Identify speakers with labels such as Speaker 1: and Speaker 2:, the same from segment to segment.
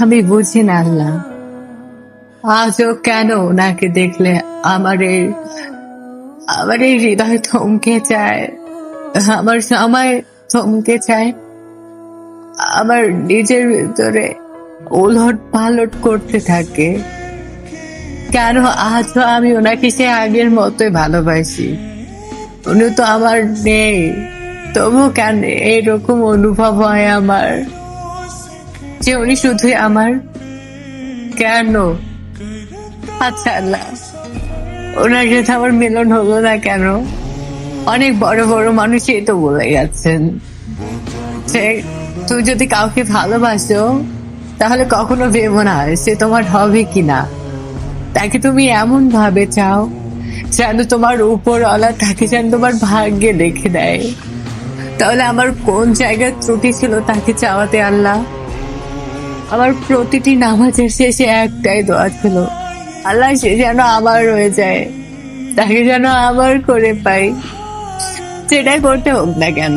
Speaker 1: আমি বুঝি না আল্লাহ। আজও কেন ওনাকে দেখলে আমার এই আমার এই হৃদয় থমকে যায়? আমার সময় থমকে যায়। আমার নিজের ভিতরে ওলট পালট করতে থাকে। কেন আজও আমি ওনাকে সে আগের মতোই ভালোবাসি? উনি তো আমার নেই। তবু কেন এইরকম অনুভব হয় আমার? যে উনি শুধুই আমার কেন? আচ্ছা আল্লাহ। ওনার সাথে আমার মিলন হলো না কেন? অনেক বড় বড় মানুষই তো বলে গেছেন যে তুই যদি কাউকে ভালোবাসো, তাহলে কখনো ভেবো না সে তোমার হবে কিনা। তাকে তুমি এমন ভাবে চাও যেন তোমার উপরওয়ালা তাকে যেন তোমার ভাগ্যে লিখে দেয়। তাহলে আমার কোন জায়গায় ত্রুটি ছিল তাকে চাওয়াতে আল্লাহ? আমার প্রতিটি নামাজের শেষে একটাই দোয়া ছিল। আল্লাহ সে যেন আমার হয়ে যায়, তাকে যেন আমার করে পাই। সেটাই করতে হোক না কেন।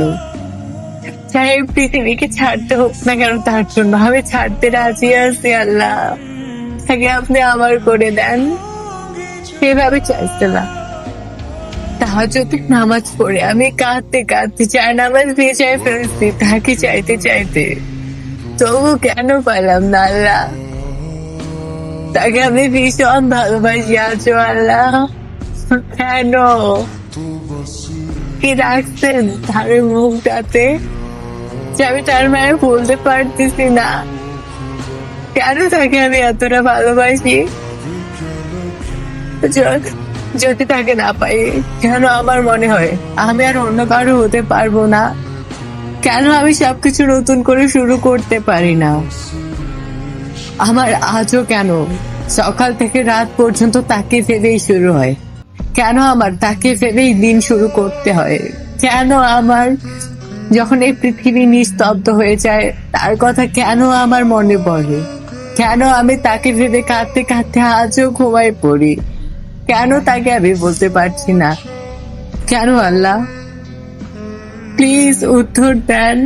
Speaker 1: চাই পৃথিবীকে ছাড়তে হোক না কেন, তার জন্য আমি ছাড়তে রাজি আছি, আল্লাহ। তাকে আপনি আমার করে দেন। সেভাবে চাইছে না। তাহাজতে নামাজ পড়ে আমি কাঁদতে কাঁদতে চাই নামাজ দিয়ে চাই ফেলছি তাকে চাইতে চাইতে। তবু কেন পেলাম না আল্লাহ? তাকে আমি ভীষণ ভালোবাসি, আছো আল্লাহ। কেন? কি রাখছেন তার মুখটাতে? যে আমি তার মায়ে বলতে পারতেছি না। কেন তাকে আমি এতটা ভালোবাসি? যদি তাকে না পাই, কেন আমার মনে হয় আমি আর অন্য কারও হতে পারব না? কেন আমি সবকিছু নতুন করে শুরু করতে পারি না? আমার আজও কেন? সকাল থেকে রাত পর্যন্ত তাকে ভেবেই শুরু হয়। কেন আমার তাকে ভেবেই দিন শুরু করতে হয়? কেন আমার যখন এই পৃথিবী নিস্তব্ধ হয়ে যায়, তার কথা কেন আমার মনে পড়ে? কেন আমি তাকে ভেবে কাঁদতে কাঁদতে আজও ঘুমাই পড়ি? কেন তাকে আমি বলতে পারছি না? কেন আল্লাহ? প্লিজ উত্তর দেন